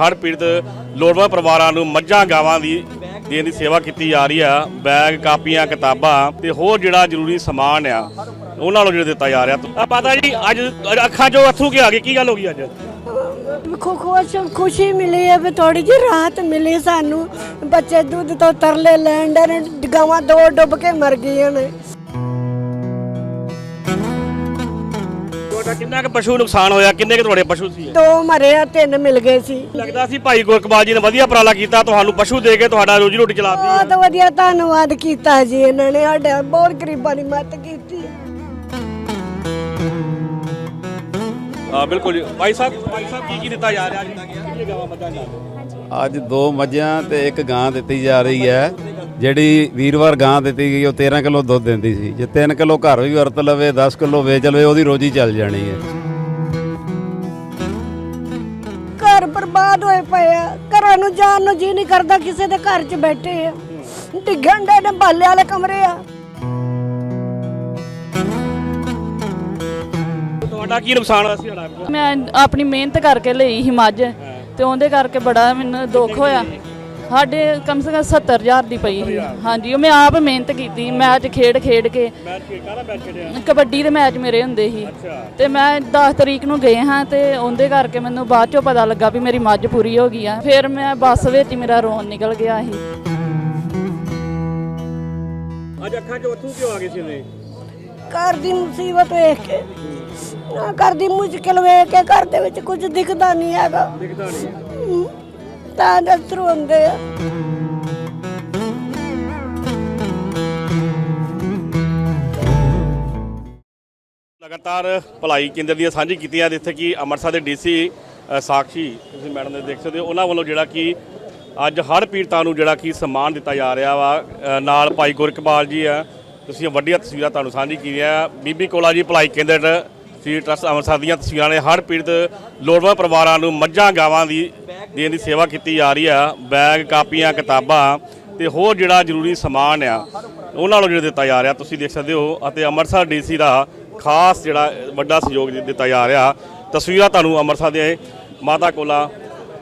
ਹੜ੍ਹ ਪੀੜਤ ਲੋੜਵੰਦ ਪਰਿਵਾਰਾਂ ਨੂੰ ਮੱਝਾਂ ਗਾਵਾਂ ਦੀ ਦੇਣ ਦੀ ਸੇਵਾ ਕੀਤੀ ਜਾ ਰਹੀ ਆ। ਬੈਗ, ਕਾਪੀਆਂ, ਕਿਤਾਬਾਂ ਤੇ ਹੋਰ ਜਿਹੜਾ ਜ਼ਰੂਰੀ ਸਮਾਨ ਆ, ਉਹਨਾਂ ਨੂੰ ਜਿਹੜਾ ਦਿੱਤਾ ਜਾ ਰਿਹਾ। ਆ ਪਤਾ ਜੀ, ਅੱਜ ਅੱਖਾਂ 'ਚੋਂ ਅੱਥਰੂ ਕਿ ਆ ਗਏ। ਕੀ ਗੱਲ ਹੋ ਗਈ ਅੱਜ? ਖੁ- ਖੁਸ਼ ਖੁਸ਼ੀ ਮਿਲੀ ਹੈ ਵੀ ਥੋੜੀ ਜਿਹੀ ਰਾਹਤ ਮਿਲੀ ਸਾਨੂੰ। ਬੱਚੇ ਦੁੱਧ ਤੋਂ ਤਰਲੇ ਲੈਣ ਦੇ ਗਾਵਾਂ ਦੋ ਡੁੱਬ ਕੇ ਮਰ ਗਈਆਂ ਨੇ। ਕਿੰਨਾ ਕੁ ਪਸ਼ੂ ਨੁਕਸਾਨ ਹੋਇਆ? ਕਿੰਨੇ ਕੁ ਤੁਹਾਡੇ ਪਸ਼ੂ ਸੀ? ਦੋ ਮਰੇ ਆ ਤਿੰਨ ਮਿਲ ਗਏ ਸੀ। ਲੱਗਦਾ ਸੀ ਭਾਈ ਗੁਰਕਬਾਲ ਜੀ ਨੇ ਵਧੀਆ ਉਪਰਾਲਾ ਕੀਤਾ ਤੁਹਾਨੂੰ ਪਸ਼ੂ ਦੇ ਕੇ ਤੁਹਾਡਾ ਰੋਜੀ ਰੋਟੀ ਚਲਾਤੀ। ਬਹੁਤ ਵਧੀਆ ਧੰਨਵਾਦ ਕੀਤਾ ਜੀ ਇਹਨਾਂ ਨੇ ਸਾਡੇ ਬਹੁਤ ਗਰੀਬਾਂ ਦੀ ਮਦਦ ਕੀਤੀ। ਆ ਬਿਲਕੁਲ ਜੀ। ਭਾਈ ਸਾਹਿਬ ਭਾਈ ਸਾਹਿਬ ਕੀ ਕੀ ਦਿੱਤਾ ਜਾ ਰਿਹਾ ਜੀ? ਕਿੰਨੀਆਂ ਗਾਵਾਂ ਮੱਝਾਂ ਜਾ ਰਹੀਆਂ? ਅੱਜ ਦੋ ਮੱਝਾਂ ਤੇ ਇੱਕ ਗਾਂ ਦਿੱਤੀ ਜਾ ਰਹੀ ਹੈ। ਜਿਹੜੀ ਵੀਰਵਾਰ ਗਾਂ ਦਿੱਤੀ ਗਈ ਉਹ 13 ਕਿਲੋ ਦੁੱਧ ਦਿੰਦੀ ਸੀ। ਜੇ 3 ਕਿਲੋ ਘਰ ਵੀ ਵਰਤ ਲਵੇ 10 ਕਿਲੋ ਵੇਚ ਲਵੇ ਉਹਦੀ ਰੋਜੀ ਚੱਲ ਜਾਣੀ ਹੈ। ਘਰ ਬਰਬਾਦ ਹੋਏ ਪਏ ਆ। ਘਰਾਂ ਨੂੰ ਜਾਣ ਨੂੰ ਜੀ ਨਹੀਂ ਕਰਦਾ ਕਿਸੇ ਦੇ ਘਰ 'ਚ ਬੈਠੇ ਆ। ਡਿੱਗਣ ਦੇ ਨੇ ਬਾਲੇ ਵਾਲੇ ਕਮਰੇ ਆ। ਤੁਹਾਡਾ ਕੀ ਨੁਕਸਾਨ ਹੋਇਆ ਸੀ ਸਾਡਾ ਮੈਂ ਆਪਣੀ ਮਿਹਨਤ ਕਰਕੇ ਲਈ ਸੀ ਮੱਝ ਤੇ ਉਹਦੇ ਕਰਕੇ ਬੜਾ ਮੈਨੂੰ ਦੁੱਖ ਹੋਇਆ। ਸਾਡੇ ਕਮ ਸੇ ਕਮ 70000 ਦੀ ਪਈ ਸੀ। ਹਾਂਜੀ ਉਹ ਮੈਂ ਆਪ ਮਿਹਨਤ ਕੀਤੀ ਮੈਚ ਖੇਡ ਖੇਡ ਕੇ। ਮੈਚ ਕਾਹਦਾ ਮੈਚ ਖੇਡਿਆ? ਕਬੱਡੀ ਦੇ ਮੈਚ ਮੇਰੇ ਹੁੰਦੇ ਸੀ। ਤੇ ਮੈਂ 10 ਤਰੀਕ ਨੂੰ ਗਏ ਹਾਂ ਤੇ ਉਹਦੇ ਕਰਕੇ ਮੈਨੂੰ ਬਾਅਦ ਚੋਂ ਪਤਾ ਲੱਗਾ ਵੀ ਮੇਰੀ ਮੱਝ ਪੂਰੀ ਹੋ ਗਈ ਆ। ਫਿਰ ਮੈਂ ਬੱਸ ਵਿੱਚ ਮੇਰਾ ਰੋਣ ਨਿਕਲ ਗਿਆ ਸੀ। ਅੱਜ ਅੱਖਾਂ 'ਚੋਂ ਅੱਥਰੂ ਕਿਉਂ ਆ ਗਏ ਸੀ ਨੇ ਘਰ ਦੀ ਮੁਸੀਬਤ ਵੇਖ ਕੇ। ਨਾ ਘਰ ਦੀ ਮੁਸ਼ਕਿਲ ਵੇਖ ਕੇ ਘਰ ਦੇ ਵਿੱਚ ਕੁਝ ਦਿਖਦਾ ਨਹੀਂ ਹੈਗਾ। ਦਿਖਦਾ ਨਹੀਂ। ਤਾਂ ਦਸਤਰ ਹੁੰਦੇ ਆ। ਲਗਾਤਾਰ ਭਲਾਈ ਕੇਂਦਰ ਦੀਆਂ ਸਾਂਝੀ ਕੀਤੀਆਂ ਜਿੱਥੇ ਕਿ ਅੰਮ੍ਰਿਤਸਰ ਦੇ ਡੀਸੀ ਸਾਖੀ, ਤੁਸੀਂ ਮੈਡਮ ਦੇ ਦੇਖ ਸਕਦੇ ਹੋ, ਉਹਨਾਂ ਵੱਲੋਂ ਜਿਹੜਾ ਕਿ ਅੱਜ ਹਰ ਪੀੜਤਾਂ ਨੂੰ ਜਿਹੜਾ ਕਿ ਸਨਮਾਨ ਦਿੱਤਾ ਜਾ ਰਿਹਾ ਵਾ। ਨਾਲ ਭਾਈ ਗੁਰਕਪਾਲ ਜੀ ਆ, ਤੁਸੀਂ ਵੱਡੀਆਂ ਤਸਵੀਰਾਂ ਤੁਹਾਨੂੰ ਸਾਂਝੀ ਕੀਤੀਆਂ। ਬੀਬੀ ਕੋਲਾ ਜੀ ਭਲਾਈ ਕੇਂਦਰ, ਸ੍ਰੀ ਟਰਸਟ ਅੰਮ੍ਰਿਤਸਰ ਦੀਆਂ ਤਸਵੀਰਾਂ ਨੇ। ਹਰ ਪੀੜਤ ਲੋੜਵੰਦ ਪਰਿਵਾਰਾਂ ਨੂੰ ਮੱਝਾਂ, ਗਾਵਾਂ ਦੀ ਦੀ ਇਹਦੀ ਸੇਵਾ ਕੀਤੀ ਜਾ ਰਹੀ ਆ, ਬੈਗ, ਕਾਪੀਆਂ, ਕਿਤਾਬਾਂ ਤੇ ਹੋਰ ਜਿਹੜਾ ਜ਼ਰੂਰੀ ਸਮਾਨ ਆ, ਉਹਨਾਂ ਨੂੰ ਜਿਹੜਾ ਦਿੱਤਾ ਜਾ ਰਿਹਾ, ਤੁਸੀਂ ਦੇਖ ਸਕਦੇ ਹੋ, ਅਤੇ ਅੰਮ੍ਰਿਤਸਰ ਡੀਸੀ ਦਾ ਖਾਸ ਜਿਹੜਾ ਵੱਡਾ ਸਹਿਯੋਗ ਦਿੱਤਾ ਜਾ ਰਿਹਾ। ਤਸਵੀਰਾਂ ਤੁਹਾਨੂੰ ਅੰਮ੍ਰਿਤਸਰ ਦੇ ਮਾਤਾ ਕੋਲਾ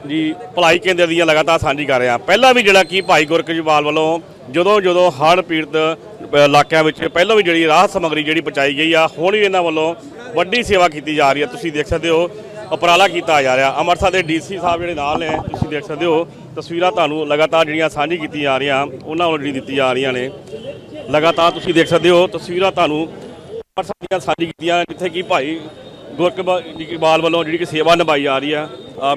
ਜੀ ਭਲਾਈ ਕੇਂਦਰ ਦੀਆਂ ਲਗਾਤਾਰ ਸਾਂਝੀ ਕਰ ਰਿਹਾ। ਪਹਿਲਾਂ ਵੀ ਜਿਹੜਾ ਕਿ ਭਾਈ ਗੁਰਕਜਵਾਲ ਵੱਲੋਂ ਜਦੋਂ ਜਦੋਂ ਹੜ੍ਹ ਪੀੜਤ ਇਲਾਕਿਆਂ ਵਿੱਚ ਪਹਿਲਾਂ ਵੀ ਜਿਹੜੀ ਰਾਹਤ ਸਮੱਗਰੀ ਜਿਹੜੀ ਪਹੁੰਚਾਈ ਗਈ ਆ, ਹੁਣ ਵੀ ਇਹਨਾਂ ਵੱਲੋਂ ਵੱਡੀ ਸੇਵਾ ਕੀਤੀ ਜਾ ਰਹੀ ਹੈ ਤੁਸੀਂ ਦੇਖ ਸਕਦੇ ਹੋ ਉਪਰਾਲਾ ਕੀਤਾ ਜਾ ਰਿਹਾ। ਅੰਮ੍ਰਿਤਸਰ ਦੇ ਡੀਸੀ ਸਾਹਿਬ ਜਿਹੜੇ ਨਾਲ ਨੇ, ਤੁਸੀਂ ਦੇਖ ਸਕਦੇ ਹੋ, ਤਸਵੀਰਾਂ ਤੁਹਾਨੂੰ ਲਗਾਤਾਰ ਜਿਹੜੀਆਂ ਸਾਂਝੀ ਕੀਤੀ ਜਾ ਰਹੀਆਂ, ਉਹਨਾਂ ਵੱਲੋਂ ਜਿਹੜੀ ਦਿੱਤੀ ਜਾ ਰਹੀਆਂ ਨੇ। ਲਗਾਤਾਰ ਤੁਸੀਂ ਦੇਖ ਸਕਦੇ ਹੋ, ਤਸਵੀਰਾਂ ਤੁਹਾਨੂੰ ਅੰਮ੍ਰਿਤਸਰ ਦੀਆਂ ਸਾਂਝੀ ਕੀਤੀਆਂ ਜਿੱਥੇ ਕਿ ਭਾਈ ਗੁਰਕਬਾਲ ਵੱਲੋਂ ਜਿਹੜੀ ਕਿ ਸੇਵਾ ਨਿਭਾਈ ਜਾ ਰਹੀ ਆ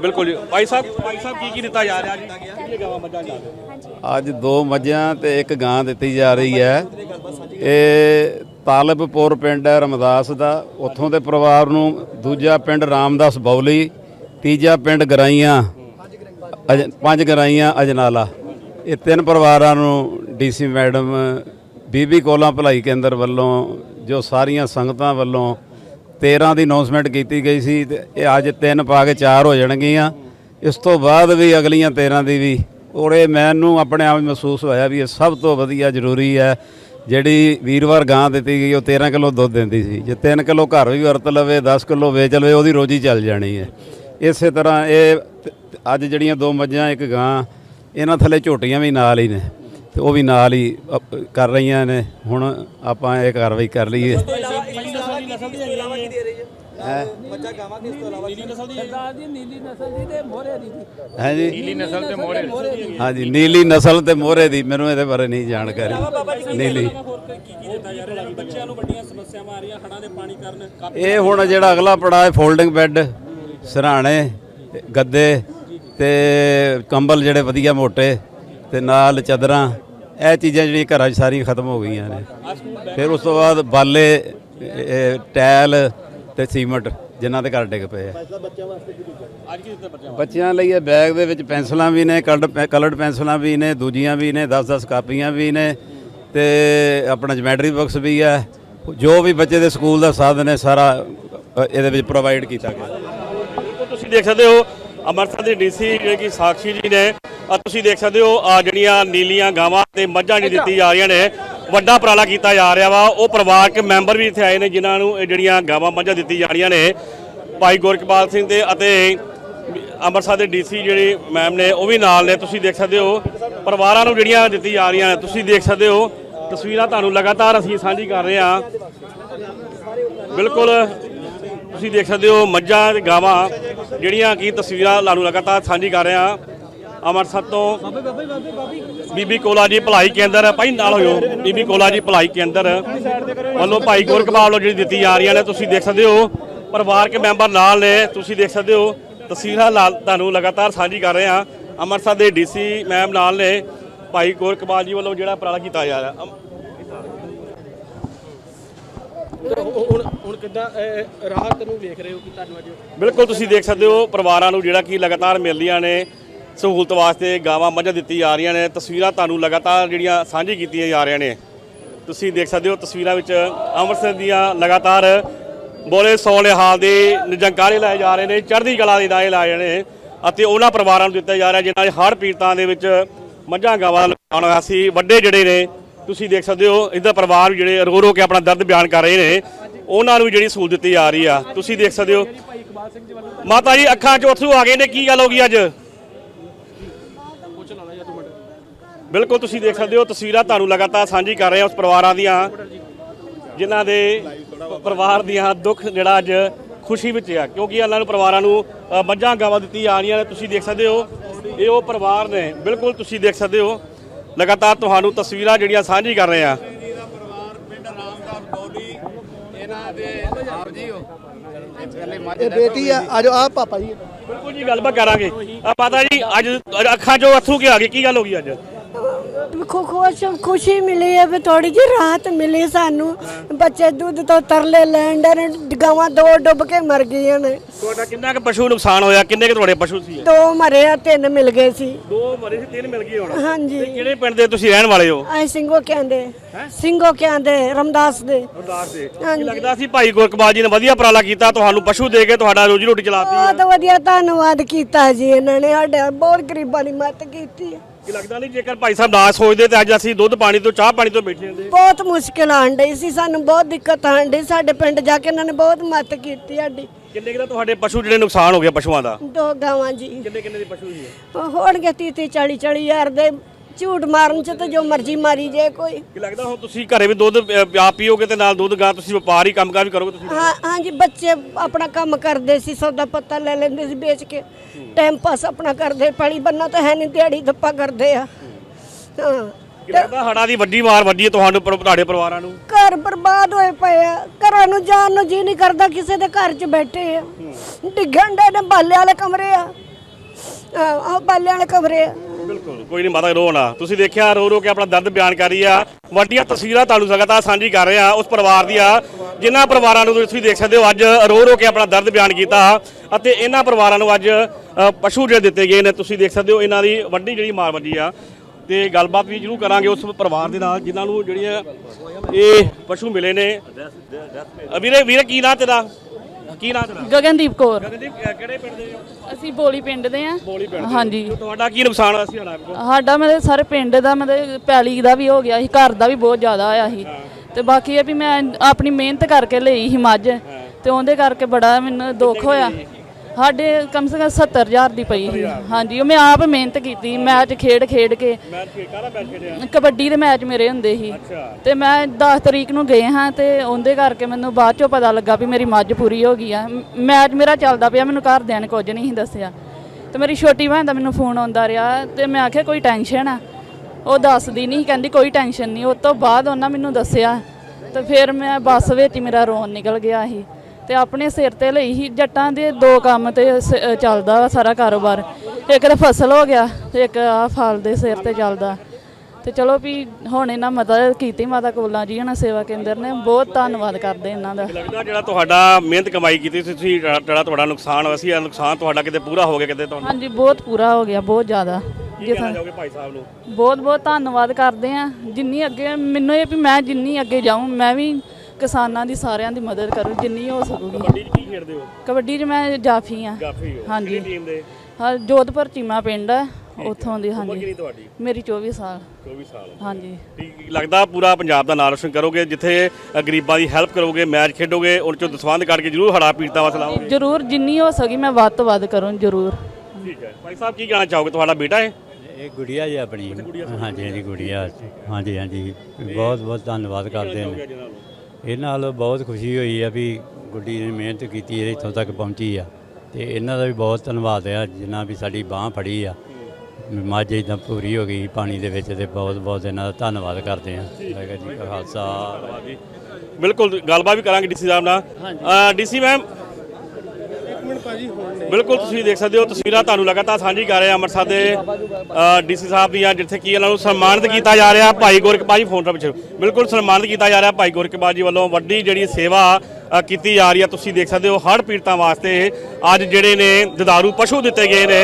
ਬਿਲਕੁਲ ਭਾਈ ਸਾਹਿਬ ਭਾਈ ਸਾਹਿਬ, ਕੀ ਕੀ ਦਿੱਤਾ ਜਾ ਰਿਹਾ ਜੀ ਕਿੰਨੀਆਂ ਗਾਵਾਂ ਮੱਝਾਂ ਜਾ ਰਹੀਆਂ? ਅੱਜ ਦੋ ਮੱਝਾਂ ਤੇ ਇੱਕ ਗਾਂ ਦਿੱਤੀ ਜਾ ਰਹੀ ਹੈ। ਇਹ ਤਾਲਬਪੁਰ ਪਿੰਡ ਹੈ ਰਮਦਾਸ ਦਾ। ਉੱਥੋਂ ਦੇ ਪਰਿਵਾਰ ਨੂੰ ਦੂਜਾ ਪਿੰਡ ਰਾਮਦਾਸ ਬੌਲੀ, ਤੀਜਾ ਪਿੰਡ ਗਰਾਈਆਂ, ਅਜ- ਪੰਜ ਗਰਾਈਆਂ ਅਜਨਾਲਾ। ਇਹ ਤਿੰਨ ਪਰਿਵਾਰਾਂ ਨੂੰ ਡੀਸੀ ਮੈਡਮ ਬੀਬੀ ਕੋਲਾ ਭਲਾਈ ਕੇਂਦਰ ਵੱਲੋਂ ਜੋ ਸਾਰੀਆਂ ਸੰਗਤਾਂ ਵੱਲੋਂ 13 ਦੀ ਅਨਾਉਂਸਮੈਂਟ ਕੀਤੀ ਗਈ ਸੀ ਤੇ ਇਹ ਅੱਜ ਤਿੰਨ ਪਾ ਕੇ ਚਾਰ ਹੋ ਜਾਣਗੀਆਂ। ਇਸ ਤੋਂ ਬਾਅਦ ਵੀ ਅਗਲੀਆਂ 13 ਦੀ ਵੀ। ਔਰ ਇਹ ਮੈਨੂੰ ਆਪਣੇ ਆਪ ਮਹਿਸੂਸ ਹੋਇਆ ਵੀ ਇਹ ਸਭ ਤੋਂ ਵਧੀਆ ਜ਼ਰੂਰੀ ਹੈ ਜਿਹੜੀ ਵੀਰਵਾਰ ਗਾਂ ਦਿੱਤੀ ਗਈ, ਉਹ 13 ਕਿਲੋ ਦੁੱਧ ਦਿੰਦੀ ਸੀ। ਜੇ 3 ਕਿਲੋ ਘਰ ਵੀ ਵਰਤ ਲਵੇ 10 ਕਿਲੋ ਵੇਚ ਲਵੇ, ਉਹਦੀ ਰੋਜੀ ਚੱਲ ਜਾਣੀ ਹੈ। ਇਸੇ ਤਰ੍ਹਾਂ ਇਹ ਅੱਜ ਜਿਹੜੀਆਂ ਦੋ ਮੱਝਾਂ, ਇੱਕ ਗਾਂ, ਇਹਨਾਂ ਥੱਲੇ ਝੋਟੀਆਂ ਵੀ ਨਾਲ ਹੀ ਨੇ। ਤੇ ਉਹ ਵੀ ਨਾਲ ਹੀ ਕਰ ਰਹੀਆਂ ਨੇ। ਹੁਣ ਆਪਾਂ ਇਹ ਕਾਰਵਾਈ ਕਰ ਲਈਏ। ਹੈ? ਜੀ? ਨੀਲੀ ਨਸਲ ਤੇ ਮੋਹਰੇ ਦੀ ਹਾਂਜੀ। ਨੀਲੀ ਨਸਲ ਤੇ ਮੋਹਰੇ ਦੀ ਮੈਨੂੰ ਇਹਦੇ ਬਾਰੇ ਨਹੀਂ ਜਾਣਕਾਰੀ। ਨੀਲੀ। ਇਹ ਹੁਣ ਜਿਹੜਾ ਅਗਲਾ ਪੜਾ ਹੈ ਫੋਲਡਿੰਗ ਬੈੱਡ ਸਿਰਹਾਣੇ ਗੱਦੇ ਤੇ ਕੰਬਲ ਜਿਹੜੇ ਵਧੀਆ ਮੋਟੇ ਤੇ ਨਾਲ ਚਾਦਰਾਂ ਇਹ ਚੀਜ਼ਾਂ ਜਿਹੜੀਆਂ ਘਰਾਂ 'ਚ ਸਾਰੀਆਂ ਖਤਮ ਹੋ ਗਈਆਂ ਨੇ। ਫਿਰ ਉਸ ਤੋਂ ਬਾਅਦ ਬਾਲੇ ਟੈਲ ਤੇ ਸੀਮਟ ਜਿਨ੍ਹਾਂ ਦੇ ਘਰ ਡਿੱਗ ਪਏ ਆ। ਅੱਜ ਕੀ ਦਿੱਤਾ ਬੱਚਿਆਂ ਬੱਚਿਆਂ ਲਈ ਇਹ ਬੈਗ ਦੇ ਵਿੱਚ ਪੈਨਸਲਾਂ ਵੀ ਨੇ ਕਲਰਡ ਕਲਰਡ ਪੈਨਸਲਾਂ ਵੀ ਨੇ ਦੂਜੀਆਂ ਵੀ ਨੇ 10-10 ਕਾਪੀਆਂ ਵੀ ਨੇ ਤੇ ਆਪਣਾ ਜਮੈਟਰੀ ਬਾਕਸ ਵੀ ਹੈ ਜੋ ਵੀ ਬੱਚੇ ਦੇ ਸਕੂਲ ਦਾ ਸਾਧਨ ਹੈ ਸਾਰਾ ਇਹਦੇ ਵਿੱਚ ਪ੍ਰੋਵਾਈਡ ਕੀਤਾ ਗਿਆ। ਤੁਸੀਂ ਦੇਖ ਸਕਦੇ ਹੋ ਅੰਮ੍ਰਿਤਸਰ ਦੇ ਡੀਸੀ ਜਿਹੜੇ ਕਿ ਸਾਖੀ ਜੀ ਨੇ ਆ ਤੁਸੀਂ ਦੇਖ ਸਕਦੇ ਹੋ ਆ ਜਿਹੜੀਆਂ ਨੀਲੀਆਂ ਗਾਵਾਂ ਤੇ ਮੱਝਾਂ ਜੀ ਦਿੱਤੀ ਜਾ ਰਹੀਆਂ ਨੇ ਵੱਡਾ ਉਪਰਾਲਾ ਕੀਤਾ ਜਾ ਰਿਹਾ ਵਾ। ਉਹ ਪਰਿਵਾਰਕ ਮੈਂਬਰ ਵੀ ਇੱਥੇ ਆਏ ਨੇ, ਜਿਨ੍ਹਾਂ ਨੂੰ ਇਹ ਜਿਹੜੀਆਂ ਗਾਵਾਂ ਮੱਝਾਂ ਦਿੱਤੀ ਜਾ ਰਹੀਆਂ ਨੇ। ਭਾਈ ਗੁਰਕਪਾਲ ਸਿੰਘ ਦੇ ਅਤੇ ਅੰਮ੍ਰਿਤਸਰ ਦੇ ਡੀਸੀ ਜਿਹੜੇ ਮੈਮ ਨੇ, ਉਹ ਵੀ ਨਾਲ ਨੇ। ਤੁਸੀਂ ਦੇਖ ਸਕਦੇ ਹੋ, ਪਰਿਵਾਰਾਂ ਨੂੰ ਜਿਹੜੀਆਂ ਦਿੱਤੀ ਜਾ ਰਹੀਆਂ ਨੇ। ਤੁਸੀਂ ਦੇਖ ਸਕਦੇ ਹੋ, ਤਸਵੀਰਾਂ ਤੁਹਾਨੂੰ ਲਗਾਤਾਰ ਅਸੀਂ ਸਾਂਝੀ ਕਰ ਰਹੇ ਹਾਂ। ਬਿਲਕੁਲ, ਤੁਸੀਂ ਦੇਖ ਸਕਦੇ ਹੋ, ਮੱਝਾਂ ਤੇ ਗਾਵਾਂ ਜਿਹੜੀਆਂ ਕੀ ਤਸਵੀਰਾਂ ਤੁਹਾਨੂੰ ਲਗਾਤਾਰ ਸਾਂਝੀ ਕਰ ਰਹੇ ਹਾਂ। ਅੰਮ੍ਰਿਤਸਰ ਤੋਂ ਬੀਬੀ ਕੋਲਾ ਜੀ ਭਲਾਈ ਕੇਂਦਰ ਭਾਈ ਨਾਲ ਹੋਇਓ। ਬੀਬੀ ਕੋਲਾ ਜੀ ਭਲਾਈ ਕੇਂਦਰ। ਵੱਲੋਂ ਭਾਈ ਗੁਰਕਬਾਲ ਵੱਲੋਂ ਜਿਹੜੀ ਦਿੱਤੀ ਜਾ ਰਹੀਆਂ ਨੇ ਤੁਸੀਂ ਦੇਖ ਸਕਦੇ ਹੋ ਪਰਿਵਾਰਕ ਮੈਂਬਰ ਨਾਲ ਨੇ ਤੁਸੀਂ ਦੇਖ ਸਕਦੇ ਹੋ ਤਸਵੀਰਾਂ ਨਾਲ ਤੁਹਾਨੂੰ ਲਗਾਤਾਰ ਸਾਂਝੀ ਕਰ ਰਹੇ ਹਾਂ ਅੰਮ੍ਰਿਤਸਰ ਦੇ ਡੀਸੀ ਮੈਮ ਨਾਲ ਨੇ ਭਾਈ ਗੁਰਕਬਾਲ ਜੀ ਵੱਲੋਂ ਜਿਹੜਾ ਉਪਰਾਲਾ ਕੀਤਾ ਜਾ ਰਿਹਾ। ਹੁਣ ਹੁਣ ਕਿੱਦਾਂ ਅਹ, ਰਾਹਤ ਨੂੰ ਵੇਖ ਰਹੇ ਹੋ ਕਿ ਬਿਲਕੁਲ ਤੁਸੀਂ ਦੇਖ ਸਕਦੇ ਹੋ ਪਰਿਵਾਰਾਂ ਨੂੰ ਜਿਹੜਾ ਕਿ ਲਗਾਤਾਰ ਮਿਲ ਰਹੀਆਂ ਨੇ ਸਹੂਲਤ ਵਾਸਤੇ ਗਾਵਾਂ ਮੱਝਾਂ ਦਿੱਤੀ ਜਾ ਰਹੀਆਂ ਨੇ। ਤਸਵੀਰਾਂ ਤੁਹਾਨੂੰ ਲਗਾਤਾਰ ਜਿਹੜੀਆਂ ਸਾਂਝੀ ਕੀਤੀਆਂ ਜਾ ਰਹੀਆਂ ਨੇ। ਤੁਸੀਂ ਦੇਖ ਸਕਦੇ ਹੋ ਤਸਵੀਰਾਂ ਵਿੱਚ ਅੰਮ੍ਰਿਤਸਰ ਦੀਆਂ ਲਗਾਤਾਰ ਬੋਲੇ ਸੋਹਣੇ ਹਾਲ ਦੇ ਨਿਜੰਕਾਰੇ ਲਾਏ ਜਾ ਰਹੇ ਨੇ, ਚੜ੍ਹਦੀ ਕਲਾ ਦੇ ਦਾਏ ਲਾਏ ਨੇ ਅਤੇ ਉਹਨਾਂ ਪਰਿਵਾਰਾਂ ਨੂੰ ਦਿੱਤਾ ਜਾ ਰਿਹਾ ਜਿਨ੍ਹਾਂ ਦੇ ਹੜ੍ਹ ਪੀੜਤਾਂ ਦੇ ਵਿੱਚ ਮੱਝਾਂ ਗਾਵਾਂ ਦਾ ਨੁਕਸਾਨ ਹੋਇਆ ਸੀ ਵੱਡੇ ਜਿਹੜੇ ਨੇ, ਤੁਸੀਂ ਦੇਖ ਸਕਦੇ ਹੋ ਇਹਦਾ ਪਰਿਵਾਰ ਵੀ ਜਿਹੜੇ ਰੋ ਰੋ ਕੇ ਆਪਣਾ ਦਰਦ ਬਿਆਨ ਕਰ ਰਹੇ ਨੇ, ਉਹਨਾਂ ਨੂੰ ਵੀ ਜਿਹੜੀ ਸਹੂਲਤ ਦਿੱਤੀ ਜਾ ਰਹੀ ਆ। ਤੁਸੀਂ ਦੇਖ ਸਕਦੇ ਹੋ। ਮਾਤਾ ਜੀ, ਅੱਖਾਂ 'ਚ ਅਥਰੂ ਆ ਗਏ ਨੇ, ਕੀ ਗੱਲ ਹੋ ਗਈ ਅੱਜ? ਬਿਲਕੁਲ ਤੁਸੀਂ ਦੇਖ ਸਕਦੇ ਹੋ ਤਸਵੀਰਾਂ ਤੁਹਾਨੂੰ ਲਗਾਤਾਰ ਸਾਂਝੀ ਕਰ ਰਹੇ ਹਾਂ ਉਸ ਪਰਿਵਾਰਾਂ ਦੀਆਂ। ਜਿਨ੍ਹਾਂ ਦੇ ਪਰਿਵਾਰ ਦੀਆਂ ਦੁੱਖ ਜਿਹੜਾ ਅੱਜ ਖੁਸ਼ੀ ਵਿੱਚ ਆ। ਕਿਉਂਕਿ ਇਹਨਾਂ ਨੂੰ ਪਰਿਵਾਰਾਂ ਨੂੰ ਮੱਝਾਂ ਗਾਵਾਂ ਦਿੱਤੀ ਰਹੀਆਂ ਨੇ। ਤੁਸੀਂ ਦੇਖ ਸਕਦੇ ਹੋ ਇਹ ਉਹ ਪਰਿਵਾਰ ਨੇ। ਬਿਲਕੁਲ ਤੁਸੀਂ ਦੇਖ ਸਕਦੇ ਹੋ ਲਗਾਤਾਰ ਤੁਹਾਨੂੰ ਤਸਵੀਰਾਂ ਜਿਹੜੀਆਂ ਸਾਂਝੀ ਕਰ ਰਹੇ ਆ। ਇਹਨਾਂ ਦੇ ਆਪ ਜੀ ਇਹ ਬੇਟੀ ਆ ਅੱਜ ਆ ਪਾਪਾ ਜੀ। ਬਿਲਕੁਲ ਜੀ ਗੱਲਬਾਤ ਕਰਾਂਗੇ। ਆ ਮਾਤਾ ਜੀ ਅੱਜ ਅੱਖਾਂ 'ਚੋਂ ਅਥਰੂ ਕਿ ਆ ਗਏ। ਕੀ ਗੱਲ ਹੋ ਗਈ ਅੱਜ? ਖੁ ਖੁਸ਼ ਖੁਸ਼ੀ ਮਿਲੀ ਹੈ ਵੀ ਥੋੜੀ ਜਿਹੀ ਰਾਹਤ ਮਿਲੀ ਸਾਨੂੰ। ਬੱਚੇ ਦੁੱਧ ਤੋਂ ਤਰਲੇ ਲੈਣ ਦੇ ਨੇ ਗਾਵਾਂ ਦੋ ਡੁੱਬ ਕੇ ਮਰ ਗਈਆਂ ਨੇ। ਤੁਹਾਡਾ ਕਿੰਨਾ ਕੁ ਪਸ਼ੂ ਨੁਕਸਾਨ ਹੋਇਆ? ਕਿੰਨੇ ਕੁ ਤੁਹਾਡੇ ਪਸ਼ੂ ਸੀ? ਦੋ ਮਰੇ ਆ ਤਿੰਨ ਮਿਲ ਗਏ ਸੀ। ਦੋ ਮਰੇ ਸੀ ਤਿੰਨ ਮਿਲ ਗਏ ਹੁਣ। ਹਾਂਜੀ। ਕਿਹੜੇ ਪਿੰਡ ਦੇ ਤੁਸੀਂ ਰਹਿਣ ਵਾਲੇ ਹੋ? ਐ ਸਿੰਘੋ ਕਹਿੰਦੇ ਸਿੰਘੋ ਕਹਿੰਦੇ ਰਮਦਾਸ ਦੇ। ਅਰਦਾਸ ਦੇ। ਹਾਂਜੀ। ਲੱਗਦਾ ਸੀ ਭਾਈ ਗੁਰਕਬਾਲ ਜੀ ਨੇ ਵਧੀਆ ਉਪਰਾਲਾ ਕੀਤਾ? ਤੁਹਾਨੂੰ ਪਸ਼ੂ ਦੇ ਕੇ ਤੁਹਾਡਾ ਰੋਜੀ ਰੋਟੀ ਚਲਾਤੀ ਬਹੁਤ ਵਧੀਆ ਧੰਨਵਾਦ ਕੀਤਾ ਜੀ ਇਹਨਾਂ ਨੇ। ਸਾਡੇ ਬਹੁਤ ਗਰੀਬਾਂ ਦੀ ਮਦਦ ਕੀਤੀ ਹੈ। ਕੀ ਲੱਗਦਾ ਨਹੀਂ ਜੇਕਰ ਭਾਈ ਸਾਹਿਬ ਨਾ ਸੋਚਦੇ ਤੇ ਅੱਜ ਅਸੀਂ ਦੁੱਧ ਪਾਣੀ ਤੋਂ ਚਾਹ ਪਾਣੀ ਤੋਂ ਬੈਠੇ ਹੁੰਦੇ। ਬਹੁਤ ਮੁਸ਼ਕਿਲ ਆਣ ਡਈ ਸੀ ਸਾਨੂੰ ਬਹੁਤ ਦਿੱਕਤ ਆਣ ਡਈ ਸਾਡੇ ਪਿੰਡ ਜਾ ਕੇ ਇਹਨਾਂ ਨੇ ਬਹੁਤ ਮਦਦ ਕੀਤੀ ਸਾਡੀ। ਕਿੰਨੇ ਕਿੰਨੇ ਤੁਹਾਡੇ ਪਸ਼ੂ ਜਿਹੜੇ ਨੁਕਸਾਨ ਹੋ ਗਿਆ ਪਸ਼ੂਆਂ ਦਾ? ਦੋ ਗਾਵਾਂ ਜੀ। ਕਿੰਨੇ ਕਿੰਨੇ ਦੇ ਪਸ਼ੂ ਸੀ ਹੋਣਗੇ 30 30 40 40 ਹਜ਼ਾਰ ਦੇ ਝੂਠ ਮਾਰਨ ਚ ਤਾਂ ਜੋ ਮਰਜ਼ੀ ਮਾਰੀ ਜੇ ਕੋਈ। ਕੀ ਲੱਗਦਾ ਹੁਣ ਤੁਸੀਂ ਘਰੇ ਵੀ ਦੁੱਧ ਆਪ ਪੀਓਗੇ ਤੇ ਨਾਲ ਦੁੱਧ ਗਾਂ ਤੁਸੀਂ ਵਪਾਰ ਹੀ ਕੰਮਕਾਰ ਵੀ ਕਰੋਗੇ ਤੁਸੀਂ? ਹਾਂ ਹਾਂਜੀ ਬੱਚੇ ਆਪਣਾ ਕੰਮ ਕਰਦੇ ਸੀ ਸੌਦਾ ਪੱਤਾ ਲੈ ਲੈਂਦੇ ਸੀ ਵੇਚ ਕੇ। ਟਾਈਮ ਪਾਸ ਆਪਣਾ ਕਰਦੇ ਪਾਣੀ ਬੰਨਾ ਤਾਂ ਹੈ ਨਹੀਂ ਦਿਹਾੜੀ ਦੱਪਾ ਕਰਦੇ ਆ। ਹਾਂ ਕੀ ਲੱਗਦਾ ਹੜਾ ਦੀ ਵੱਡੀ ਮਾਰ ਵੱਡੀ ਹੈ ਤੁਹਾਨੂੰ ਪਰ- ਤੁਹਾਡੇ ਪਰਿਵਾਰਾਂ ਨੂੰ? ਘਰ ਬਰਬਾਦ ਹੋਏ ਪਏ ਆ ਘਰਾਂ ਨੂੰ ਜਾਣ ਨੂੰ ਜੀ ਨਹੀਂ ਕਰਦਾ ਕਿਸੇ ਦੇ ਘਰ 'ਚ ਬੈਠੇ ਆ। ਡਿੱਗਣ ਦੇ ਨੇ ਬਾਲੇ ਵਾਲੇ ਕਮਰੇ ਆ। ਆ ਬਾਲੇ ਵਾਲੇ ਕਮਰੇ ਆ। ਬਿਲਕੁਲ, ਕੋਈ ਨਹੀਂ, ਮਾਤਾ ਰੋ ਨਾ। ਤੁਸੀਂ ਦੇਖਿਆ, ਰੋ ਰੋ ਕੇ ਆਪਣਾ ਦਰਦ ਬਿਆਨ ਕਰ ਰਹੀ ਆ। ਵੱਡੀਆਂ ਤਸਵੀਰਾਂ ਤੁਹਾਨੂੰ ਲਗਾਤਾਰ ਸਾਂਝੀ ਕਰ ਰਹੇ ਆ, ਉਸ ਪਰਿਵਾਰ ਦੀਆਂ। ਜਿਨ੍ਹਾਂ ਪਰਿਵਾਰਾਂ ਨੂੰ ਤੁਸੀਂ ਦੇਖ ਸਕਦੇ ਹੋ, ਅੱਜ ਰੋ ਰੋ ਕੇ ਆਪਣਾ ਦਰਦ ਬਿਆਨ ਕੀਤਾ। ਅਤੇ ਇਹਨਾਂ ਪਰਿਵਾਰਾਂ ਨੂੰ ਅੱਜ ਪਸ਼ੂ ਜਿਹੜੇ ਦਿੱਤੇ ਗਏ ਨੇ, ਤੁਸੀਂ ਦੇਖ ਸਕਦੇ ਹੋ, ਇਹਨਾਂ ਦੀ ਵੱਡੀ ਜਿਹੜੀ ਮਾਰ ਵੱਜੀ ਆ। ਤੇ ਗੱਲਬਾਤ ਵੀ ਜ਼ਰੂਰ ਕਰਾਂਗੇ ਉਸ ਪਰਿਵਾਰ ਦੇ ਨਾਲ, ਜਿਨ੍ਹਾਂ ਨੂੰ ਜਿਹੜੀਆਂ ਇਹ ਪਸ਼ੂ ਮਿਲੇ ਨੇ। ਵੀਰੇ ਵੀਰੇ, ਕੀ ਨਾਂ ਤੇਰਾ? ਕੀ ਨਾਂ ਤੇਰਾ? ਗਗਨਦੀਪ ਕੌਰ। ਗਗਨਦੀਪ ਕਿਹੜੇ ਪਿੰਡ ਦੇ ਹੋ? ਅਸੀਂ ਬੋਲੀ ਪਿੰਡ ਦੇ ਆ ਬੋਲੀ ਪਿੰਡ ਹਾਂਜੀ। ਤੁਹਾਡਾ ਕੀ ਨੁਕਸਾਨ ਹੋਇਆ ਸੀ ਹੜਾ ਸਾਡਾ ਮੇਰੇ ਸਾਰੇ ਪਿੰਡ ਦਾ ਮੇਰੇ ਪੈਲੀ ਦਾ ਵੀ ਹੋ ਗਿਆ ਸੀ ਘਰ ਦਾ ਵੀ ਬਹੁਤ ਜ਼ਿਆਦਾ ਹੋਇਆ ਸੀ। ਤੇ ਬਾਕੀ ਇਹ ਵੀ ਮੈਂ ਆਪਣੀ ਮਿਹਨਤ ਕਰਕੇ ਲਈ ਸੀ ਮੱਝ। ਤੇ ਉਹਦੇ ਕਰਕੇ ਬੜਾ ਮੈਨੂੰ ਦੁੱਖ ਹੋਇਆ। ਸਾਡੇ ਕਮ ਸੇ ਕਮ 70000 ਦੀ ਪਈ ਸੀ। ਹਾਂਜੀ ਉਹ ਮੈਂ ਆਪ ਮਿਹਨਤ ਕੀਤੀ ਮੈਚ ਖੇਡ ਖੇਡ ਕੇ। ਕਬੱਡੀ ਦੇ ਮੈਚ ਮੇਰੇ ਹੁੰਦੇ ਸੀ। ਤੇ ਮੈਂ 10 ਤਰੀਕ ਨੂੰ ਗਏ ਹਾਂ ਤੇ ਉਹਦੇ ਕਰਕੇ ਮੈਨੂੰ ਬਾਅਦ ਚੋਂ ਪਤਾ ਲੱਗਾ ਵੀ ਮੇਰੀ ਮੱਝ ਪੂਰੀ ਹੋ ਗਈ ਆ। ਮੈਚ ਮੇਰਾ ਚੱਲਦਾ ਪਿਆ ਮੈਨੂੰ ਘਰਦਿਆਂ ਨੇ ਕੁਝ ਨਹੀਂ ਸੀ ਦੱਸਿਆ। ਤੇ ਮੇਰੀ ਛੋਟੀ ਭੈਣ ਦਾ ਮੈਨੂੰ ਫੋਨ ਆਉਂਦਾ ਰਿਹਾ ਤੇ ਮੈਂ ਆਖਿਆ ਕੋਈ ਟੈਨਸ਼ਨ ਆ। ਉਹ ਦੱਸਦੀ ਨਹੀਂ ਕਹਿੰਦੀ ਕੋਈ ਟੈਨਸ਼ਨ ਨਹੀਂ। ਉਸ ਤੋਂ ਬਾਅਦ ਉਹਨਾਂ ਮੈਨੂੰ ਦੱਸਿਆ ਤੇ ਫਿਰ ਮੈਂ ਬੱਸ ਵਿੱਚ ਹੀ ਮੇਰਾ ਰੋਣ ਨਿਕਲ ਗਿਆ ਸੀ। ਤੇ ਆਪਣੇ ਸਿਰ ਤੇ ਲਈ ਸੀ ਜੱਟਾਂ ਦੇ ਦੋ ਕੰਮ ਤੇ ਸ- ਚੱਲਦਾ ਵਾ ਸਾਰਾ ਕਾਰੋਬਾਰ। ਇੱਕ ਤਾਂ ਫਸਲ ਹੋ ਗਿਆ ਤੇ ਇੱਕ ਆ ਫਲ ਦੇ ਸਿਰ ਤੇ ਚੱਲਦਾ। ਤੇ ਚਲੋ ਵੀ ਹੁਣ ਇਹਨਾਂ ਮਦਦ ਕੀਤੀ ਮਾਤਾ ਕੋਲਾਂ ਜੀ ਇਹਨਾਂ ਸੇਵਾ ਕੇਂਦਰ ਨੇ। ਬਹੁਤ ਧੰਨਵਾਦ ਕਰਦੇ ਇਹਨਾਂ ਦਾ। ਲੱਗਦਾ ਜਿਹੜਾ ਤੁਹਾਡਾ ਮਿਹਨਤ ਕਮਾਈ ਕੀਤੀ ਸੀ ਤੁਸੀਂ ਜਿਹੜਾ ਜਿਹੜਾ ਤੁਹਾਡਾ ਨੁਕਸਾਨ ਹੋਇਆ ਸੀ ਇਹ ਨੁਕਸਾਨ ਤੁਹਾਡਾ ਕਿਤੇ ਪੂਰਾ ਹੋ ਗਿਆ ਕਿਤੇ ਤੁਹਾਨੂੰ? ਹਾਂਜੀ ਬਹੁਤ ਪੂਰਾ ਹੋ ਗਿਆ ਬਹੁਤ ਜ਼ਿਆਦਾ। ਕੀ ਜੇ ਕਹਿਣਾ ਸਾ- ਚਾਹੋਗੇ ਭਾਈ ਸਾਹਿਬ ਨੂੰ? ਬਹੁਤ ਬਹੁਤ ਧੰਨਵਾਦ ਕਰਦੇ ਆ ਜਿੰਨੀ ਅੱਗੇ ਮੈਨੂੰ ਇਹ ਵੀ ਮੈਂ ਜਿੰਨੀ ਅੱਗੇ ਜਾਊਂ ਮੈਂ ਵੀ ਕਿਸਾਨਾਂ ਦੀ ਸਾਰਿਆਂ ਦੀ ਮਦਦ ਕਰੂੰ ਜਿੰਨੀ ਹੋ ਸਕੂਗੀ। ਕਬੱਡੀ 'ਚ ਕੀ ਖੇਡਦੇ ਹੋ? ਕਬੱਡੀ 'ਚ ਮੈਂ ਜਾਫੀ ਆ ਗਾਫੀ ਹੋ। ਹਾਂਜੀ। ਕਿਹੜੀ ਟੀਮ ਦੇ? ਹਾਂ ਜੋਧਪੁਰ ਚੀਮਾ ਪਿੰਡ ਹੈ। ਉੱਥੋਂ ਦੀ ਉਮਰ ਹਾਂਜੀ। ਕਿੰਨੀ ਤੁਹਾਡੀ? ਮੇਰੀ 24 ਸਾਲ। 24 ਸਾਲ ਹਾਂਜੀ। ਠੀਕ। ਲੱਗਦਾ ਪੂਰਾ ਪੰਜਾਬ ਦਾ ਨਾਂ ਰੋਸ਼ਨ ਕਰੋਗੇ ਜਿੱਥੇ ਅ, ਗਰੀਬਾਂ ਦੀ ਹੈਲਪ ਕਰੋਗੇ ਮੈਚ ਖੇਡੋਗੇ ਉਹਨਾਂ ਚੋਂ ਦਸਵੰਧ ਕੱਢ ਕੇ ਜ਼ਰੂਰ ਹੜਾ ਪੀੜਤਾਂ ਵਾਸਤੇ ਲਾਓਗੇ। ਜ਼ਰੂਰ ਜਿੰਨੀ ਹੋ ਸਕੀ ਮੈਂ ਵੱਧ ਤੋਂ ਵੱਧ ਕਰੂੰ ਜ਼ਰੂਰ। ਠੀਕ ਹੈ। ਭਾਈ ਸਾਹਿਬ ਕੀ ਕਹਿਣਾ ਚਾਹੋਗੇ? ਤੁਹਾਡਾ ਬੇਟਾ ਹੈ? ਇਹ ਗੁੜੀਆ ਜੀ ਆਪਣੀ। ਹਾਂਜੀ ਹਾਂਜੀ ਗੁੜੀਆ। ਹਾਂਜੀ ਹਾਂਜੀ। ਬਹੁਤ ਬਹੁਤ ਧੰਨਵਾਦ ਕਰਦੇ ਨੇ? ਇਹ ਨਾਲ ਬਹੁਤ ਖੁਸ਼ੀ ਹੋਈ ਆ ਵੀ ਗੁੱਡੀ ਨੇ ਮਿਹਨਤ ਕੀਤੀ ਇਹ ਇੱਥੋਂ ਤੱਕ ਪਹੁੰਚੀ ਆ। ਤੇ ਇਹਨਾਂ ਦਾ ਵੀ ਬਹੁਤ ਧੰਨਵਾਦ ਆ ਜਿਨ੍ਹਾਂ ਵੀ ਸਾਡੀ ਬਾਹ ਫੜੀ ਆ। ਮੱਝ ਇਦਾਂ ਪੂਰੀ ਹੋ ਗਈ ਪਾਣੀ ਦੇ ਵਿੱਚ ਤੇ ਬਹੁਤ ਬਹੁਤ ਇਹਨਾਂ ਦਾ ਧੰਨਵਾਦ ਕਰਦੇ ਆ। ਵਾਹਿਗੁਰੂ ਜੀ ਕਾ ਖਾਲਸਾ। ਬਿਲਕੁਲ ਗੱਲਬਾਤ ਵੀ ਕਰਾਂਗੇ ਡੀਸੀ ਸਾਹਿਬ ਨਾਲ। ਡੀਸੀ ਮੈਮ ਬਿਲਕੁਲ ਤੁਸੀਂ ਦੇਖ ਸਕਦੇ ਹੋ ਤਸਵੀਰਾਂ ਤੁਹਾਨੂੰ ਲਗਾਤਾਰ ਸਾਂਝੀ ਕਰ ਰਹੇ ਹਾਂ ਅੰਮ੍ਰਿਤਸਰ ਦੇ ਡੀਸੀ ਸਾਹਿਬ ਦੀਆਂ, ਜਿੱਥੇ ਕੀ ਇਹਨਾਂ ਨੂੰ ਸਨਮਾਨਿਤ ਕੀਤਾ ਜਾ ਰਿਹਾ ਭਾਈ ਗੁਰਕਿਰਪਾ ਜੀ ਫੋਨ ਤੋਂ ਪਿੱਛੇ ਬਿਲਕੁਲ ਸਨਮਾਨਿਤ ਕੀਤਾ ਜਾ ਰਿਹਾ ਭਾਈ ਗੁਰਕਿਰਪਾ ਜੀ ਵੱਲੋਂ ਵੱਡੀ ਜਿਹੜੀ ਸੇਵਾ ਕੀਤੀ ਜਾ ਰਹੀ ਹੈ। ਤੁਸੀਂ ਦੇਖ ਸਕਦੇ ਹੋ ਹੜ੍ਹ ਪੀੜਤਾਂ ਵਾਸਤੇ ਅੱਜ ਜਿਹੜੇ ਨੇ ਦੁਧਾਰੂ ਪਸ਼ੂ ਦਿੱਤੇ ਗਏ ਨੇ।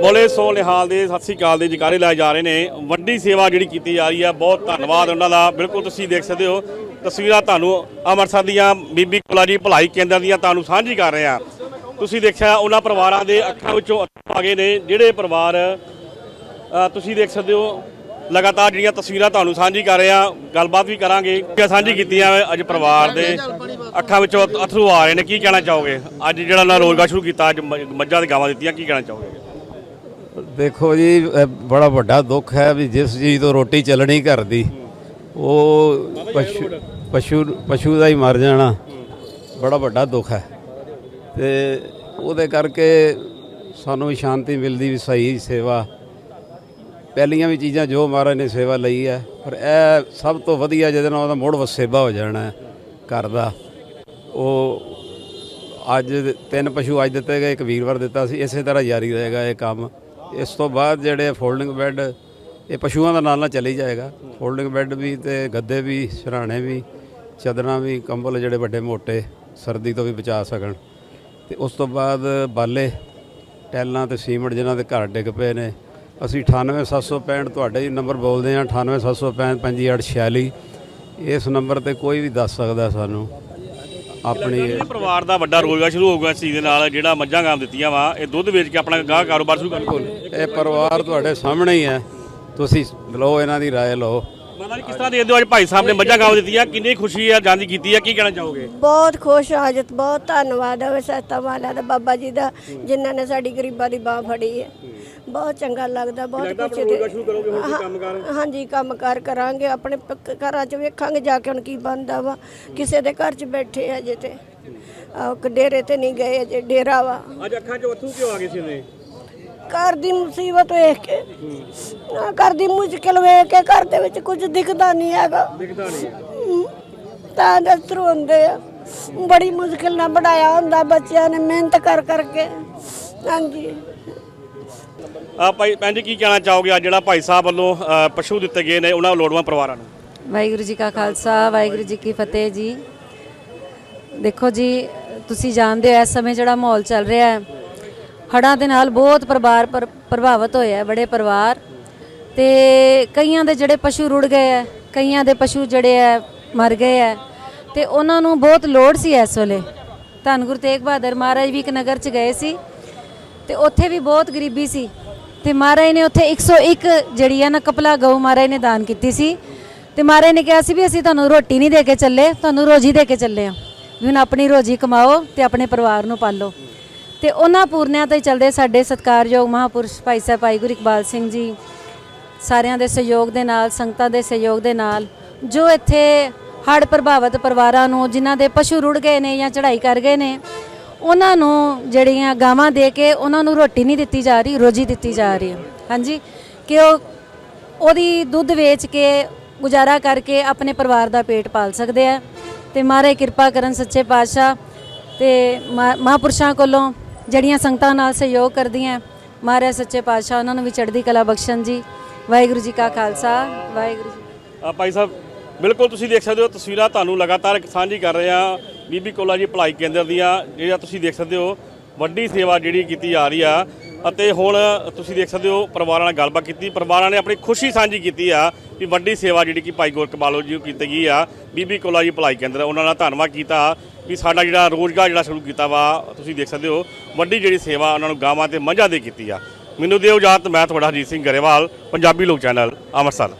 ਬੋਲੇ ਸੋ ਨਿਹਾਲ ਦੇ, ਸਤਿ ਸ੍ਰੀ ਅਕਾਲ ਦੇ ਜਕਾਰੇ ਲਾਏ ਜਾ ਰਹੇ ਨੇ। ਵੱਡੀ ਸੇਵਾ ਜਿਹੜੀ ਕੀਤੀ ਜਾ ਰਹੀ ਹੈ ਬਹੁਤ ਧੰਨਵਾਦ ਉਹਨਾਂ ਦਾ। ਬਿਲਕੁਲ ਤੁਸੀਂ ਦੇਖ ਸਕਦੇ ਹੋ, ਤਸਵੀਰਾਂ ਤੁਹਾਨੂੰ ਅੰਮ੍ਰਿਤਸਰ ਦੀਆਂ ਬੀਬੀ ਕੋਲਾ ਜੀ ਭਲਾਈ ਕੇਂਦਰ ਦੀਆਂ ਤੁਹਾਨੂੰ ਸਾਂਝੀ ਕਰ ਰਹੇ ਹਾਂ। ਤੁਸੀਂ ਦੇਖਿਆ, ਉਹਨਾਂ ਪਰਿਵਾਰਾਂ ਦੇ ਅੱਖਾਂ ਵਿੱਚੋਂ ਅੱਥਰੂ ਆ ਗਏ ਨੇ, ਜਿਹੜੇ ਪਰਿਵਾਰ ਤੁਸੀਂ ਦੇਖ ਸਕਦੇ ਹੋ, ਲਗਾਤਾਰ ਜਿਹੜੀਆਂ ਤਸਵੀਰਾਂ ਤੁਹਾਨੂੰ ਸਾਂਝੀ ਕਰ ਰਹੇ ਹਾਂ, ਗੱਲਬਾਤ ਵੀ ਕਰਾਂਗੇ। ਕਿ ਸਾਂਝੀ ਕੀਤੀਆਂ ਅੱਜ ਪਰਿਵਾਰ ਦੇ ਅੱਖਾਂ ਵਿੱਚੋਂ ਅਥਰੂ ਆ ਰਹੇ ਨੇ, ਕੀ ਕਹਿਣਾ ਚਾਹੋਗੇ? ਅੱਜ ਜਿਹੜਾ ਨਾ ਰੋਜ਼ਗਾਰ ਸ਼ੁਰੂ ਕੀਤਾ, ਅੱਜ ਮੱਝਾਂ ਤੇ ਗਾਵਾਂ ਦਿੱਤੀਆਂ, ਕੀ ਕਹਿਣਾ ਚਾਹੋਗੇ? ਦੇਖੋ ਜੀ ਇਹ ਬੜਾ ਵੱਡਾ ਦੁੱਖ ਹੈ ਵੀ ਜਿਸ ਚੀਜ਼ ਤੋਂ ਰੋਟੀ ਚੱਲਣੀ ਘਰ ਦੀ, ਉਹ ਪਸ਼ੂ ਪਸ਼ੂ ਪਸ਼ੂ ਦਾ ਹੀ ਮਰ ਜਾਣਾ, ਬੜਾ ਵੱਡਾ ਦੁੱਖ ਹੈ। ਤੇ ਉਹਦੇ ਕਰਕੇ ਸਾਨੂੰ ਵੀ ਸ਼ਾਂਤੀ ਮਿਲਦੀ ਵੀ ਸਹੀ ਸੇਵਾ। ਪਹਿਲੀਆਂ ਵੀ ਚੀਜ਼ਾਂ ਜੋ ਮਹਾਰਾਜ ਨੇ ਸੇਵਾ ਲਈ ਹੈ, ਪਰ ਇਹ ਸਭ ਤੋਂ ਵਧੀਆ ਜਿਹਦੇ ਨਾਲ ਉਹਦਾ ਮੁੜ ਵਸੇਬਾ ਹੋ ਜਾਣਾ ਹੈ ਘਰ ਦਾ। ਉਹ ਅੱਜ ਤਿੰਨ ਪਸ਼ੂ ਅੱਜ ਦਿੱਤੇ ਗਏ, ਇੱਕ ਵੀਰਵਾਰ ਦਿੱਤਾ ਸੀ, ਇਸੇ ਤਰ੍ਹਾਂ ਜਾਰੀ ਰਹੇਗਾ ਇਹ ਕੰਮ। ਇਸ ਤੋਂ ਬਾਅਦ ਜਿਹੜੇ ਫੋਲਡਿੰਗ ਬੈੱਡ ਇਹ ਪਸ਼ੂਆਂ ਦਾ ਨਾਲ ਨਾਲ ਚੱਲੀ ਜਾਏਗਾ। ਫੋਲਡਿੰਗ ਬੈੱਡ ਵੀ ਤੇ ਗੱਦੇ ਵੀ ਸਿਰਹਾਣੇ ਵੀ, ਚਾਦਰਾਂ ਵੀ, ਕੰਬਲ ਜਿਹੜੇ ਵੱਡੇ ਮੋਟੇ, ਸਰਦੀ ਤੋਂ ਵੀ ਬਚਾ ਸਕਣ। ਤੇ ਉਸ ਤੋਂ ਬਾਅਦ ਬਾਲੇ, ਟੈਲਾਂ ਤੇ ਸੀਮਟ ਜਿਨ੍ਹਾਂ ਦੇ ਘਰ ਡਿੱਗ ਪਏ ਨੇ। ਅਸੀਂ 98765 ਤੁਹਾਡੇ ਹੀ ਨੰਬਰ ਬੋਲਦੇ ਹਾਂ 98765 5846 ਇਸ ਨੰਬਰ ਤੇ ਕੋਈ ਵੀ ਦੱਸ ਸਕਦਾ ਸਾਨੂੰ। ਆਪਣੀ ਇਹ ਪਰਿਵਾਰ ਦਾ ਵੱਡਾ ਰੋਜ਼ਗਾਰ ਸ਼ੁਰੂ ਹੋਊਗਾ ਇਸ ਚੀਜ਼ ਦੇ ਨਾਲ ਜਿਹੜਾ ਮੱਝਾਂ ਗਾਂ ਦਿੱਤੀਆਂ ਵਾ ਇਹ ਦੁੱਧ ਵੇਚ ਕੇ ਆਪਣਾ ਗਾਹ ਕਾਰੋਬਾਰ ਸ਼ੁਰੂ ਕਰ ਇਹ ਪਰਿਵਾਰ ਤੁਹਾਡੇ ਸਾਹਮਣੇ ਹੀ ਹੈ ਤੁਸੀਂ ਲਓ ਇਹਨਾਂ ਦੀ رائے ਲਓ ਮਾਤਾ ਜੀ ਕਿਸ ਤਰ੍ਹਾਂ ਦੇਖਦੇ ਹੋ ਅੱਜ ਭਾਈ ਸਾਹਿਬ ਨੇ ਮੱਝਾਂ ਗਾਂ ਦਿੱਤੀਆਂ ਕਿੰਨੀ ਖੁਸ਼ੀ ਆ ਜਾਂਦੀ ਕੀਤੀ ਆ ਕੀ ਕਹਿਣਾ ਚਾਹੋਗੇ ਬਹੁਤ ਖੁਸ਼ ਹਾਜਤ ਬਹੁਤ ਧੰਨਵਾਦ ਹੈ ਸਤਾ ਵਾਲਾ ਦਾ ਬਾਬਾ ਜੀ ਦਾ ਜਿਨ੍ਹਾਂ ਨੇ ਸਾਡੀ ਗਰੀਬਾਂ ਦੀ ਬਾਹ ਫੜੀ ਹੈ ਬਹੁਤ ਚੰਗਾ ਲੱਗਦਾ ਬਹੁਤ ਕੁਝ ਹਾਂਜੀ ਕੰਮਕਾਰ ਕਰਾਂਗੇ ਆਪਣੇ ਘਰਾਂ 'ਚ ਵੇਖਾਂਗੇ ਜਾ ਕੇ ਹੁਣ ਕੀ ਬਣਦਾ ਵਾ। ਕਿਸੇ ਦੇ ਘਰ 'ਚ ਬੈਠੇ ਆ ਜੇ ਤੇ। ਆਹ ਡੇਰੇ ਤੇ ਨਹੀਂ ਗਏ ਅਜੇ ਡੇਰਾ ਵਾ। ਅੱਜ ਅੱਖਾਂ 'ਚ ਅਥਰੂ ਕਿਉਂ ਆ ਗਏ ਸੀ ਇਹਨੇ? ਘਰ ਦੀ ਮੁਸੀਬਤ ਵੇਖ ਕੇ। ਆਹ ਘਰ ਦੀ ਮੁਸ਼ਕਿਲ ਵੇਖ ਕੇ ਘਰ ਦੇ ਵਿੱਚ ਕੁਝ ਦਿਖਦਾ ਨਹੀਂ ਹੈਗਾ। ਦਿਖਦਾ ਨਹੀਂ ਤਾਂ ਦਸਤਰ ਹੁੰਦੇ ਆ। ਬੜੀ ਮੁਸ਼ਕਿਲ ਨਾਲ ਪੜਾਇਆ ਹੁੰਦਾ ਬੱਚਿਆਂ ਨੇ ਮਿਹਨਤ ਕਰ ਕਰਕੇ। ਹਾਂਜੀ। ਆ ਭਾਈ ਭੈਣ ਜੀ ਕੀ ਕਹਿਣਾ ਚਾਹੋਗੇ ਅੱਜ ਜਿਹੜਾ ਭਾਈ ਸਾਹਿਬ ਵੱਲੋਂ ਅ, ਪਸ਼ੂ ਦਿੱਤੇ ਗਏ ਨੇ ਉਹਨਾਂ ਲੋੜਵਾਂ ਪਰਿਵਾਰਾਂ ਨੂੰ? ਵਾਹਿਗੁਰੂ ਜੀ ਕਾ ਖਾਲਸਾ ਵਾਹਿਗੁਰੂ ਜੀ ਕੀ ਫਤਿਹ ਜੀ। ਦੇਖੋ ਜੀ ਤੁਸੀਂ ਜਾਣਦੇ ਹੋ ਇਸ ਸਮੇਂ ਜਿਹੜਾ ਮਾਹੌਲ ਚੱਲ ਰਿਹਾ ਹੈ। ਹੜ੍ਹਾਂ ਦੇ ਨਾਲ ਬਹੁਤ ਪਰਿਵਾਰ ਪਰ- ਪ੍ਰਭਾਵਿਤ ਹੋਇਆ ਹੈ ਬੜੇ ਪਰਿਵਾਰ। ਤੇ ਕਈਆਂ ਦੇ ਜਿਹੜੇ ਪਸ਼ੂ ਰੁੜ ਗਏ ਹੈ ਕਈਆਂ ਦੇ ਪਸ਼ੂ ਜਿਹੜੇ ਹੈ ਮਰ ਗਏ ਹੈ। ਤੇ ਉਹਨਾਂ ਨੂੰ ਬਹੁਤ ਲੋੜ ਸੀ ਇਸ ਵੇਲੇ। ਧੰਨ ਗੁਰੂ ਤੇਗ ਬਹਾਦਰ ਮਹਾਰਾਜ ਵੀ ਇੱਕ ਨਗਰ ਚ ਗਏ ਸੀ। ਤੇ ਉੱਥੇ ਵੀ ਬਹੁਤ ਗਰੀਬੀ ਸੀ। ਤੇ ਮਹਾਰਾਜ ਨੇ ਉੱਥੇ 101 ਜਿਹੜੀ ਆ ਨਾ ਕਪਲਾ ਗਊ ਮਹਾਰਾਜ ਨੇ ਦਾਨ ਕੀਤੀ ਸੀ। ਤੇ ਮਹਾਰਾਜ ਨੇ ਕਿਹਾ ਸੀ ਵੀ ਅਸੀਂ ਤੁਹਾਨੂੰ ਰੋਟੀ ਨਹੀਂ ਦੇ ਕੇ ਚੱਲੇ, ਤੁਹਾਨੂੰ ਰੋਜੀ ਦੇ ਕੇ ਚੱਲੇ ਆ। ਵੀ ਹੁਣ ਆਪਣੀ ਰੋਜੀ ਕਮਾਓ ਤੇ ਆਪਣੇ ਪਰਿਵਾਰ ਨੂੰ ਪਾਲੋ। ਤੇ ਉਹਨਾਂ ਪੂਰਨਿਆਂ ਤੇ ਚੱਲਦੇ ਸਾਡੇ ਸਤਿਕਾਰਯੋਗ ਮਹਾਪੁਰਸ਼ ਭਾਈ ਸਾਹਿਬ ਭਾਈ ਗੁਰੂ ਇਕਬਾਲ ਸਿੰਘ ਜੀ, ਸਾਰਿਆਂ ਦੇ ਸਹਿਯੋਗ ਦੇ ਨਾਲ, ਸੰਗਤਾਂ ਦੇ ਸਹਿਯੋਗ ਦੇ ਨਾਲ, ਜੋ ਇੱਥੇ ਹੜ੍ਹ ਪ੍ਰਭਾਵਿਤ ਪਰਿਵਾਰਾਂ ਨੂੰ, ਜਿਨ੍ਹਾਂ ਦੇ ਪਸ਼ੂ ਰੁੜ ਗਏ ਨੇ ਜਾਂ ਚੜ੍ਹਾਈ ਕਰ ਗਏ ਨੇ ਉਹਨਾਂ ਨੂੰ ਜਿਹੜੀਆਂ ਗਾਵਾਂ ਦੇ ਕੇ ਉਹਨਾਂ ਨੂੰ ਰੋਟੀ ਨਹੀਂ ਦਿੱਤੀ ਜਾ ਰਹੀ, ਰੋਜੀ ਦਿੱਤੀ ਜਾ ਰਹੀ ਹੈ। ਹਾਂਜੀ? ਕਿ ਉਹ ਉਹਦੀ ਦੁੱਧ ਵੇਚ ਕੇ ਗੁਜ਼ਾਰਾ ਕਰਕੇ ਆਪਣੇ ਪਰਿਵਾਰ ਦਾ ਪੇਟ ਪਾਲ ਸਕਦੇ ਆ। ਤੇ ਮਹਾਰਾਜ ਕਿਰਪਾ ਕਰਨ ਸੱਚੇ ਪਾਤਸ਼ਾਹ ਤੇ ਮਹਾ- ਮਹਾਂਪੁਰਸ਼ਾਂ ਕੋਲੋਂ ਜਿਹੜੀਆਂ ਸੰਗਤਾਂ ਨਾਲ ਸਹਿਯੋਗ ਕਰਦੀਆਂ, ਮਹਾਰਾਜ ਸੱਚੇ ਪਾਤਸ਼ਾਹ ਉਹਨਾਂ ਨੂੰ ਵੀ ਚੜ੍ਹਦੀ ਕਲਾ ਬਖਸ਼ਣ ਜੀ। ਵਾਹਿਗੁਰੂ ਜੀ ਕਾ ਖਾਲਸਾ, ਵਾਹਿਗੁਰੂ ਜੀ ਆ ਭਾਈ ਸਾਹਿਬ, ਬਿਲਕੁਲ ਤੁਸੀਂ ਦੇਖ ਸਕਦੇ ਹੋ ਤਸਵੀਰਾਂ ਤੁਹਾਨੂੰ ਲਗਾਤਾਰ ਸਾਂਝੀ ਕਰ ਰਹੇ ਆ ਬੀਬੀ ਕੋਲਾ ਜੀ ਭਲਾਈ ਕੇਂਦਰ ਦੀਆਂ, ਜਿਹੜਾ ਤੁਸੀਂ ਦੇਖ ਸਕਦੇ ਹੋ, ਵੱਡੀ ਸੇਵਾ ਜਿਹੜੀ ਕੀਤੀ ਜਾ ਰਹੀ ਆ। ਅਤੇ ਹੁਣ ਤੁਸੀਂ ਦੇਖ ਸਕਦੇ ਹੋ, ਪਰਿਵਾਰਾਂ ਨਾਲ ਗੱਲਬਾਤ ਕੀਤੀ, ਪਰਿਵਾਰਾਂ ਨੇ ਆਪਣੀ ਖੁਸ਼ੀ ਸਾਂਝੀ ਕੀਤੀ ਆ ਵੀ ਵੱਡੀ ਸੇਵਾ ਜਿਹੜੀ ਕਿ ਭਾਈ ਗੁਰਕਬਾਲੋ ਜੀ ਨੂੰ ਕੀਤੀ ਗਈ ਆ। ਬੀਬੀ ਕੋਲਾ ਜੀ ਭਲਾਈ ਕੇਂਦਰ, ਉਹਨਾਂ ਦਾ ਧੰਨਵਾਦ ਕੀਤਾ ਵੀ ਸਾਡਾ ਜਿਹੜਾ ਰੋਜ਼ਗਾਰ ਜਿਹੜਾ ਸ਼ੁਰੂ ਕੀਤਾ ਵਾ, ਤੁਸੀਂ ਦੇਖ ਸਕਦੇ ਹੋ, ਵੱਡੀ ਜਿਹੜੀ ਸੇਵਾ ਉਹਨਾਂ ਨੂੰ ਗਾਵਾਂ ਤੇ ਮੱਝਾਂ ਦੇ ਕੀਤੀ ਆ। ਮੈਨੂੰ ਦਿਓ ਇਜਾਜ਼ਤ, ਮੈਂ ਤੁਹਾਡਾ ਹਰਜੀਤ ਸਿੰਘ ਗਰੇਵਾਲ, ਪੰਜਾਬੀ ਲੋਕ ਚੈਨਲ, ਅੰਮ੍ਰਿਤਸਰ।